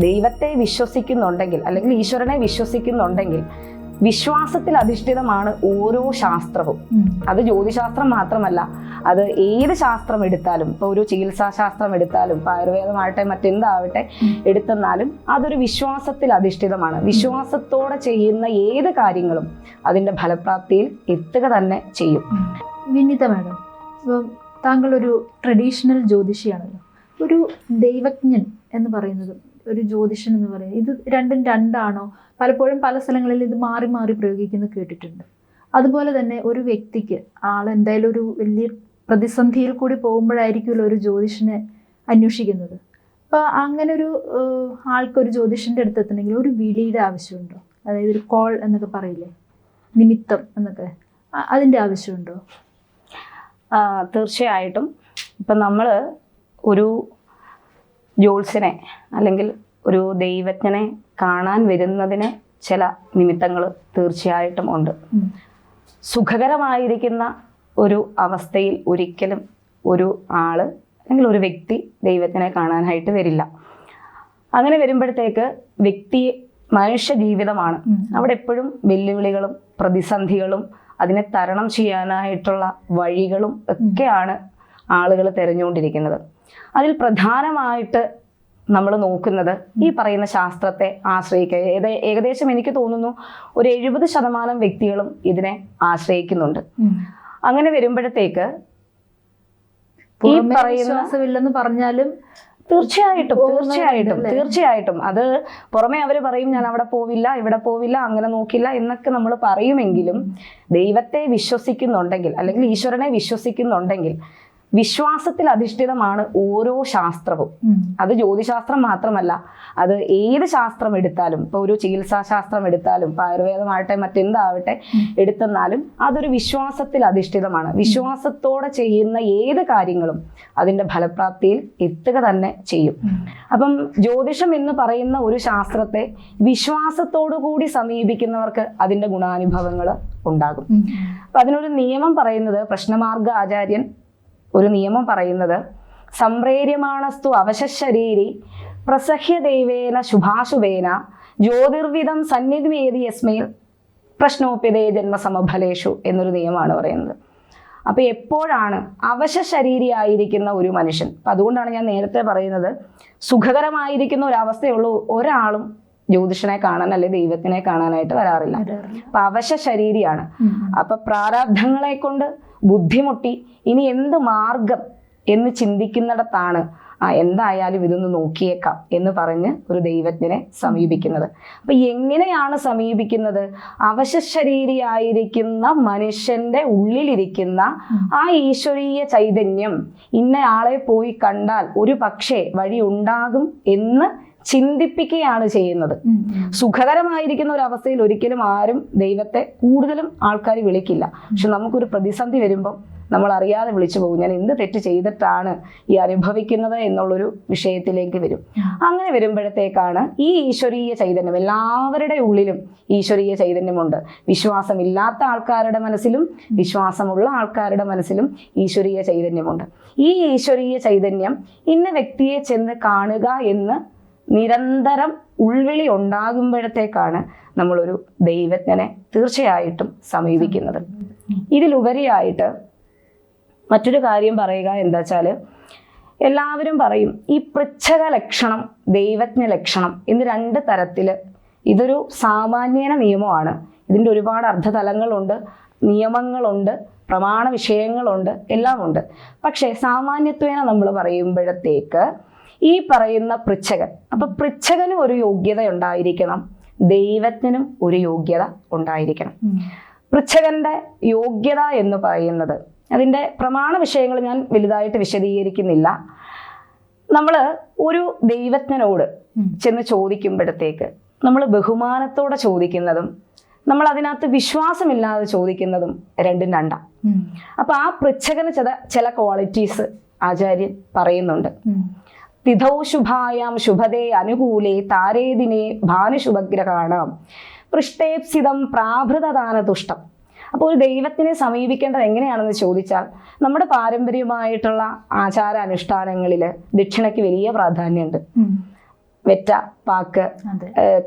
ദൈവത്തെ വിശ്വസിക്കുന്നുണ്ടെങ്കിൽ അല്ലെങ്കിൽ ഈശ്വരനെ വിശ്വസിക്കുന്നുണ്ടെങ്കിൽ വിശ്വാസത്തിൽ അധിഷ്ഠിതമാണ് ഓരോ ശാസ്ത്രവും. അത് ജ്യോതിശാസ്ത്രം മാത്രമല്ല അത് ഏത് ശാസ്ത്രം എടുത്താലും ഇപ്പൊ ഒരു ചികിത്സാ ശാസ്ത്രം എടുത്താലും ഇപ്പൊ ആയുർവേദമാവട്ടെ മറ്റെന്താവട്ടെ എടുത്തെന്നാലും അതൊരു വിശ്വാസത്തിൽ അധിഷ്ഠിതമാണ്. വിശ്വാസത്തോടെ ചെയ്യുന്ന ഏത് കാര്യങ്ങളും അതിന്റെ ഫലപ്രാപ്തിയിൽ എത്തുക തന്നെ ചെയ്യും. വിനിത വിനീത മാഡം ഇപ്പം താങ്കൾ ഒരു ട്രഡീഷണൽ ജ്യോതിഷിയാണല്ലോ. ഒരു ദൈവജ്ഞൻ എന്ന് പറയുന്നതും ഒരു ജ്യോതിഷൻ എന്ന് പറയുന്നത്. ഇത് രണ്ടും രണ്ടാണോ? പലപ്പോഴും പല സ്ഥലങ്ങളിൽ ഇത് മാറി മാറി പ്രയോഗിക്കുന്നു കേട്ടിട്ടുണ്ട്. അതുപോലെ തന്നെ ഒരു വ്യക്തിക്ക് ആൾ എന്തായാലും ഒരു വലിയ പ്രതിസന്ധിയിൽ കൂടി പോകുമ്പോഴായിരിക്കുമല്ലോ ഒരു ജ്യോതിഷനെ അന്വേഷിക്കുന്നത്. അപ്പോൾ അങ്ങനെ ഒരു ആൾക്കൊരു ജ്യോതിഷന്റെ അടുത്ത് എത്തണമെങ്കിൽ ഒരു വിളിയുടെ ആവശ്യമുണ്ടോ? അതായത് ഒരു കോൾ എന്നൊക്കെ പറയില്ലേ? നിമിത്തം എന്നൊക്കെ. അതിന്റെ ആവശ്യമുണ്ടോ? തീർച്ചയായിട്ടും. ഇപ്പം നമ്മൾ ഒരു ജ്യോത്സ്യനെ അല്ലെങ്കിൽ ഒരു ദൈവജ്ഞനെ കാണാൻ വരുന്നതിന് ചില നിമിത്തങ്ങൾ തീർച്ചയായിട്ടും ഉണ്ട്. സുഖകരമായിരിക്കുന്ന ഒരു അവസ്ഥയിൽ ഒരിക്കലും ഒരു ആൾ അല്ലെങ്കിൽ ഒരു വ്യക്തി ദൈവത്തിനെ കാണാനായിട്ട് വരില്ല. അങ്ങനെ വരുമ്പോഴത്തേക്ക് വ്യക്തി മനുഷ്യ ജീവിതമാണ്. അവിടെ എപ്പോഴും വെല്ലുവിളികളും പ്രതിസന്ധികളും അതിനെ തരണം ചെയ്യാനായിട്ടുള്ള വഴികളും ഒക്കെയാണ് ആളുകൾ തിരഞ്ഞുകൊണ്ടിരിക്കുന്നത്. അതിൽ പ്രധാനമായിട്ട് നമ്മൾ നോക്കുന്നത് ഈ പറയുന്ന ശാസ്ത്രത്തെ ആശ്രയിക്കുക ഏത് ഏകദേശം എനിക്ക് തോന്നുന്നു ഒരു എഴുപത് ശതമാനം വ്യക്തികളും ഇതിനെ ആശ്രയിക്കുന്നുണ്ട്. അങ്ങനെ വരുമ്പോഴത്തേക്ക് ഈ പറയുന്ന പറഞ്ഞാലും തീർച്ചയായിട്ടും തീർച്ചയായിട്ടും തീർച്ചയായിട്ടും. അത് പുറമെ അവർ പറയും ഞാൻ അവിടെ പോവില്ല ഇവിടെ പോവില്ല അങ്ങനെ നോക്കില്ല എന്നൊക്കെ നമ്മൾ പറയുമെങ്കിലും ദൈവത്തെ വിശ്വസിക്കുന്നുണ്ടെങ്കിൽ അല്ലെങ്കിൽ ഈശ്വരനെ വിശ്വസിക്കുന്നുണ്ടെങ്കിൽ വിശ്വാസത്തിൽ അധിഷ്ഠിതമാണ് ഓരോ ശാസ്ത്രവും. അത് ജ്യോതിശാസ്ത്രം മാത്രമല്ല അത് ഏത് ശാസ്ത്രം എടുത്താലും ഇപ്പോൾ ഒരു ചികിത്സാ ശാസ്ത്രം എടുത്താലും ഇപ്പോൾ ആയുർവേദമാകട്ടെ മറ്റെന്താവട്ടെ എടുത്തെന്നാലും അതൊരു വിശ്വാസത്തിൽ അധിഷ്ഠിതമാണ്. വിശ്വാസത്തോടെ ചെയ്യുന്ന ഏത് കാര്യങ്ങളും അതിന്റെ ഫലപ്രാപ്തിയിൽ എത്തുക തന്നെ ചെയ്യും. അപ്പം ജ്യോതിഷം എന്ന് പറയുന്ന ഒരു ശാസ്ത്രത്തെ വിശ്വാസത്തോടു കൂടി സമീപിക്കുന്നവർക്ക് അതിന്റെ ഗുണാനുഭവങ്ങൾ ഉണ്ടാകും. അപ്പം അതിനൊരു നിയമം പറയുന്നത് പ്രശ്നമാർഗ ആചാര്യൻ ഒരു നിയമം പറയുന്നത് സംപ്രേര്യമാണസ്തു അവശശരീരി പ്രസഹ്യ ദൈവേന ശുഭാശുഭേന ജ്യോതിർവിധം സന്നിധിമേതി യസ്മേൽ പ്രശ്നോപ്യതേ ജന്മസമഫലേഷു എന്നൊരു നിയമമാണ് പറയുന്നത്. അപ്പോൾ എപ്പോഴാണ് അവശ ശരീരിയായിരിക്കുന്ന ഒരു മനുഷ്യൻ? അപ്പം അതുകൊണ്ടാണ് ഞാൻ നേരത്തെ പറയുന്നത് സുഖകരമായിരിക്കുന്ന ഒരവസ്ഥയുള്ളൂ ഒരാളും ജ്യോതിഷനെ കാണാൻ അല്ലെ ദൈവത്തിനെ കാണാനായിട്ട് വരാറില്ല. അപ്പൊ അവശ ശരീരിയാണ്. അപ്പൊ പ്രാരാബ്ധങ്ങളെ കൊണ്ട് ബുദ്ധിമുട്ടി ഇനി എന്ത് മാർഗം എന്ന് ചിന്തിക്കുന്നിടത്താണ് ആ എന്തായാലും ഇതൊന്ന് നോക്കിയേക്കാം എന്ന് പറഞ്ഞ് ഒരു ദൈവജ്ഞനെ സമീപിക്കുന്നത്. അപ്പൊ എങ്ങനെയാണ് സമീപിക്കുന്നത്? അവശശരീരിയായിരിക്കുന്ന മനുഷ്യന്റെ ഉള്ളിലിരിക്കുന്ന ആ ഈശ്വരീയ ചൈതന്യം ഇന്ന ആളെ പോയി കണ്ടാൽ ഒരു പക്ഷേ വഴി ഉണ്ടാകും എന്ന് ചിന്തിപ്പിക്കുകയാണ് ചെയ്യുന്നത്. സുഖകരമായിരിക്കുന്ന ഒരു അവസ്ഥയിൽ ഒരിക്കലും ആരും ദൈവത്തെ കൂടുതലും ആൾക്കാർ വിളിക്കില്ല. പക്ഷെ നമുക്കൊരു പ്രതിസന്ധി വരുമ്പം നമ്മൾ അറിയാതെ വിളിച്ചു പോകും. ഞാൻ എന്ത് തെറ്റ് ചെയ്തിട്ടാണ് ഈ അനുഭവിക്കുന്നത് എന്നുള്ളൊരു വിഷയത്തിലേക്ക് വരും. അങ്ങനെ വരുമ്പോഴത്തേക്കാണ് ഈ ഈശ്വരീയ ചൈതന്യം എല്ലാവരുടെ ഉള്ളിലും ഈശ്വരീയ ചൈതന്യമുണ്ട്. വിശ്വാസമില്ലാത്ത ആൾക്കാരുടെ മനസ്സിലും വിശ്വാസമുള്ള ആൾക്കാരുടെ മനസ്സിലും ഈശ്വരീയ ചൈതന്യമുണ്ട്. ഈ ഈശ്വരീയ ചൈതന്യം ഇന്ന വ്യക്തിയെ ചെന്ന് കാണുക എന്ന് നിരന്തരം ഉൾവിളി ഉണ്ടാകുമ്പോഴത്തേക്കാണ് നമ്മളൊരു ദൈവജ്ഞനെ തീർച്ചയായിട്ടും സമീപിക്കുന്നത്. ഇതിലുപരിയായിട്ട് മറ്റൊരു കാര്യം പറയുക എന്താ വെച്ചാൽ എല്ലാവരും പറയും ഈ പൃച്ഛക ലക്ഷണം ദൈവജ്ഞ ലക്ഷണം എന്ന് രണ്ട് തരത്തിൽ ഇതൊരു സാമാന്യന നിയമമാണ്. ഇതിന്റെ ഒരുപാട് അർത്ഥതലങ്ങളുണ്ട് നിയമങ്ങളുണ്ട് പ്രമാണ വിഷയങ്ങളുണ്ട് എല്ലാമുണ്ട്. പക്ഷേ സാമാന്യത്വേന നമ്മൾ പറയുമ്പോഴത്തേക്ക് ഈ പറയുന്ന പൃച്ഛകൻ അപ്പൊ പൃച്ഛകനും ഒരു യോഗ്യത ഉണ്ടായിരിക്കണം ദൈവത്തിനും ഒരു യോഗ്യത ഉണ്ടായിരിക്കണം. പൃച്ഛകന്റെ യോഗ്യത എന്ന് പറയുന്നത് അതിന്റെ പ്രമാണ വിഷയങ്ങൾ ഞാൻ വലുതായിട്ട് വിശദീകരിക്കുന്നില്ല നമ്മൾ ഒരു ദൈവജ്ഞനോട്. ചെന്ന് ചോദിക്കുമ്പോഴത്തേക്ക് നമ്മൾ ബഹുമാനത്തോടെ ചോദിക്കുന്നതും നമ്മൾ അതിനകത്ത് വിശ്വാസമില്ലാതെ ചോദിക്കുന്നതും രണ്ടും രണ്ടാം. അപ്പൊ ആ പൃച്ഛകന് ചില ചില ക്വാളിറ്റീസ് ആചാര്യൻ പറയുന്നുണ്ട്. തിഥൗ ശുഭായാം ശുഭദേ അനുകൂലേ താരേദിനെ ഭാനുശുഭഗ്രഹാണ്. പൃഷ്ടേപ്സിതം പ്രാഭൃതദാനതുഷ്ടം. അപ്പോൾ ഒരു ദൈവത്തിനെ സമീപിക്കേണ്ടത് എങ്ങനെയാണെന്ന് ചോദിച്ചാൽ നമ്മുടെ പാരമ്പര്യമായിട്ടുള്ള ആചാര അനുഷ്ഠാനങ്ങളിൽ ദക്ഷിണയ്ക്ക് വലിയ പ്രാധാന്യമുണ്ട്. വെറ്റ പാക്ക്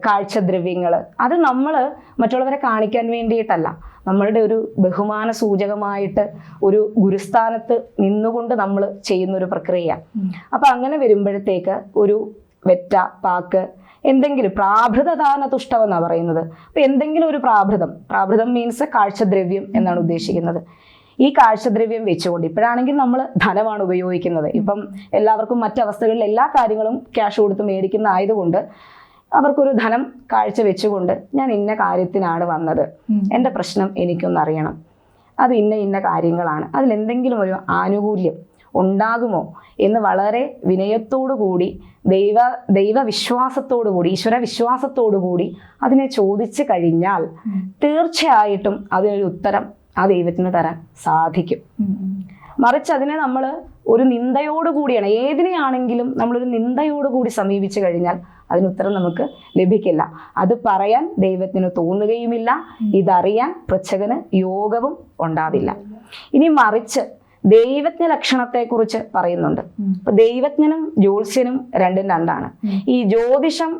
കാഴ്ചദ്രവ്യങ്ങൾ. അത് നമ്മൾ മറ്റുള്ളവരെ കാണിക്കാൻ വേണ്ടിയിട്ടല്ല. നമ്മളുടെ ഒരു ബഹുമാന സൂചകമായിട്ട് ഒരു ഗുരുസ്ഥാനത്ത് നിന്നുകൊണ്ട് നമ്മൾ ചെയ്യുന്ന ഒരു പ്രക്രിയ. അപ്പം അപ്പൊ അങ്ങനെ വരുമ്പോഴത്തേക്ക് ഒരു വെറ്റ പാക്ക് എന്തെങ്കിലും പ്രാഭൃതദാന തുഷ്ടം എന്നാണ് പറയുന്നത്. അപ്പൊ എന്തെങ്കിലും ഒരു പ്രാഭൃതം. പ്രാഭൃതം മീൻസ് കാഴ്ചദ്രവ്യം എന്നാണ് ഉദ്ദേശിക്കുന്നത്. ഈ കാഴ്ചദ്രവ്യം വെച്ചുകൊണ്ട് ഇപ്പോഴാണെങ്കിൽ നമ്മൾ ധനമാണ് ഉപയോഗിക്കുന്നത് ഇപ്പം എല്ലാവർക്കും മറ്റവസ്ഥകളിൽ എല്ലാ കാര്യങ്ങളും ക്യാഷ് കൊടുത്ത് മേടിക്കുന്ന ആയതുകൊണ്ട് അവർക്കൊരു ധനം കാഴ്ച വെച്ചുകൊണ്ട് ഞാൻ ഇന്ന കാര്യത്തിനാണ് വന്നത്. എന്റെ പ്രശ്നം എനിക്കൊന്നറിയണം അത് ഇന്ന ഇന്ന കാര്യങ്ങളാണ് അതിൽ എന്തെങ്കിലും ഒരു ആനുകൂല്യം ഉണ്ടാകുമോ എന്ന് വളരെ വിനയത്തോടു കൂടി ദൈവ ദൈവവിശ്വാസത്തോടു കൂടി ഈശ്വര വിശ്വാസത്തോടു കൂടി അതിനെ ചോദിച്ചു കഴിഞ്ഞാൽ. തീർച്ചയായിട്ടും അതിനൊരു ഉത്തരം ആ ദൈവത്തിന് തരാൻ സാധിക്കും. മറിച്ച് അതിനെ നമ്മൾ ഒരു നിന്ദയോട് കൂടിയാണ് ഏതിനെയാണെങ്കിലും നമ്മളൊരു നിന്ദയോട് കൂടി സമീപിച്ചു കഴിഞ്ഞാൽ അതിന് ഉത്തരം നമുക്ക് ലഭിക്കില്ല അത് പറയാൻ ദൈവത്തിന് തോന്നുകയുമില്ല ഇതറിയാൻ പ്രച്ഛകന് യോഗവും ഉണ്ടാവില്ല ഇനി മറിച്ച് ദൈവജ്ഞ ലക്ഷണത്തെക്കുറിച്ച് പറയുന്നുണ്ട്. അപ്പൊ ദൈവജ്ഞനും ജ്യോത്സ്യനും രണ്ടും രണ്ടാണ്. ഈ ജ്യോതിഷം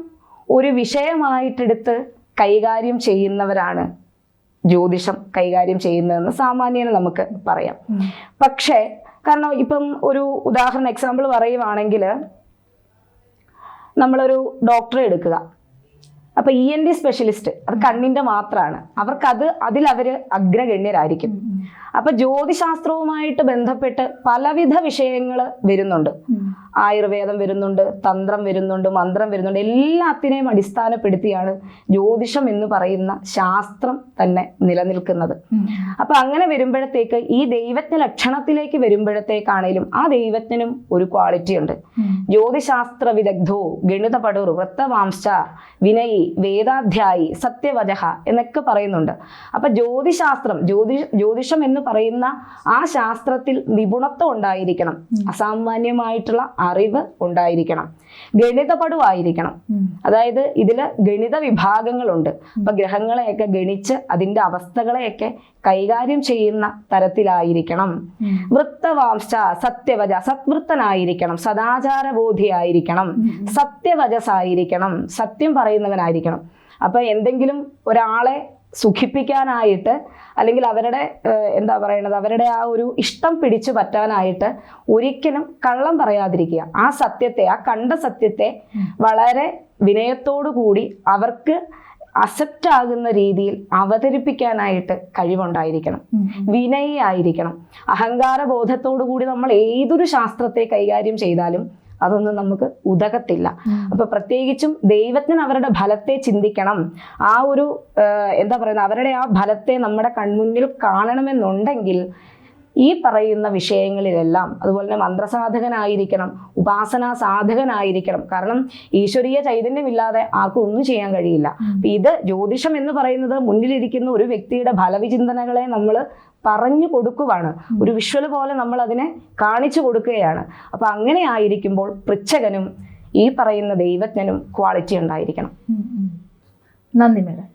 ഒരു വിഷയമായിട്ടെടുത്ത് കൈകാര്യം ചെയ്യുന്നവരാണ് ജ്യോതിഷം കൈകാര്യം ചെയ്യുന്നതെന്ന് സാമാന്യന് നമുക്ക് പറയാം. പക്ഷേ കാരണം ഇപ്പം ഒരു ഉദാഹരണം എക്സാമ്പിൾ പറയുവാണെങ്കിൽ നമ്മളൊരു ഡോക്ടറെ എടുക്കുക. അപ്പൊ ഇ എൻ ഡി സ്പെഷ്യലിസ്റ്റ് അത് കണ്ണിന്റെ മാത്രമാണ് അവർക്കത് അതിൽ അവർ അഗ്രഗണ്യരായിരിക്കും. അപ്പൊ ജ്യോതിശാസ്ത്രവുമായിട്ട് ബന്ധപ്പെട്ട് പലവിധ വിഷയങ്ങൾ വരുന്നുണ്ട്. ആയുർവേദം വരുന്നുണ്ട് തന്ത്രം വരുന്നുണ്ട് മന്ത്രം വരുന്നുണ്ട്. എല്ലാത്തിനെയും അടിസ്ഥാനപ്പെടുത്തിയാണ് ജ്യോതിഷം എന്ന് പറയുന്ന ശാസ്ത്രം തന്നെ നിലനിൽക്കുന്നത്. അപ്പൊ അങ്ങനെ വരുമ്പോഴത്തേക്ക് ഈ ദൈവജ്ഞ ലക്ഷണത്തിലേക്ക് വരുമ്പോഴത്തേക്കാണേലും ആ ദൈവജ്ഞനും ഒരു ക്വാളിറ്റി ഉണ്ട്. ജ്യോതിശാസ്ത്ര വിദഗ്ധോ ഗണിത പടൂർ വൃത്തവാംശ വിനയി വേദാധ്യായി സത്യവചഹ എന്നൊക്കെ പറയുന്നുണ്ട്. അപ്പൊ ജ്യോതിശാസ്ത്രം ജ്യോതി ജ്യോതിഷം എന്ന് പറയുന്ന ആ ശാസ്ത്രത്തിൽ നിപുണത്വം ഉണ്ടായിരിക്കണം. അസാമാന്യമായിട്ടുള്ള അറിവ് ഉണ്ടായിരിക്കണം. ഗണിതപടുവായിരിക്കണം. പടുവായിരിക്കണം അതായത് ഇതിൽ ഗണിത വിഭാഗങ്ങളുണ്ട്. അപ്പൊ ഗ്രഹങ്ങളെയൊക്കെ ഗണിച്ച് അതിന്റെ അവസ്ഥകളെയൊക്കെ കൈകാര്യം ചെയ്യുന്ന തരത്തിലായിരിക്കണം. വൃത്തവാംശ സത്യവച സത്വൃത്തനായിരിക്കണം. സദാചാരബോധിയായിരിക്കണം. സത്യവചസായിരിക്കണം. സത്യം പറയുന്നവനായിരിക്കണം. അപ്പൊ എന്തെങ്കിലും ഒരാളെ സുഖിപ്പിക്കാനായിട്ട് അല്ലെങ്കിൽ അവരുടെ എന്താ പറയണത് അവരുടെ ആ ഒരു ഇഷ്ടം പിടിച്ചു പറ്റാനായിട്ട് ഒരിക്കലും കള്ളം പറയാതിരിക്കുക. ആ സത്യത്തെ ആ കണ്ട സത്യത്തെ വളരെ വിനയത്തോടു കൂടി അവർക്ക് അസെപ്റ്റ് ആകുന്ന രീതിയിൽ അവതരിപ്പിക്കാനായിട്ട് കഴിവുണ്ടായിരിക്കണം. വിനയായിരിക്കണം വിനയി ആയിരിക്കണം. അഹങ്കാര ബോധത്തോടു കൂടി നമ്മൾ ഏതൊരു ശാസ്ത്രത്തെ കൈകാര്യം ചെയ്താലും അതൊന്നും നമുക്ക് ഉതകത്തില്ല. അപ്പൊ പ്രത്യേകിച്ചും ദൈവത്തിന് അവരുടെ ഫലത്തെ ചിന്തിക്കണം. ആ ഒരു എന്താ പറയുന്നത്? അവരുടെ ആ ഫലത്തെ നമ്മുടെ കൺമുന്നിൽ കാണണമെന്നുണ്ടെങ്കിൽ ഈ പറയുന്ന വിഷയങ്ങളിലെല്ലാം അതുപോലെ തന്നെ മന്ത്രസാധകനായിരിക്കണം ഉപാസനാ സാധകനായിരിക്കണം കാരണം ഈശ്വരീയ ചൈതന്യമില്ലാതെ ആർക്കും ഒന്നും ചെയ്യാൻ കഴിയില്ല. ഇത് ജ്യോതിഷം എന്ന് പറയുന്നത് മുന്നിലിരിക്കുന്ന ഒരു വ്യക്തിയുടെ ഫലവിചിന്തനകളെ നമ്മൾ പറഞ്ഞു കൊടുക്കുവാണ്. ഒരു വിഷ്വൽ പോലെ നമ്മൾ അതിനെ കാണിച്ചു കൊടുക്കുകയാണ്. അപ്പൊ അങ്ങനെ ആയിരിക്കുമ്പോൾ പൃച്ഛകനും ഈ പറയുന്ന ദൈവജ്ഞനും ക്വാളിറ്റി ഉണ്ടായിരിക്കണം. നന്ദി മേഡം.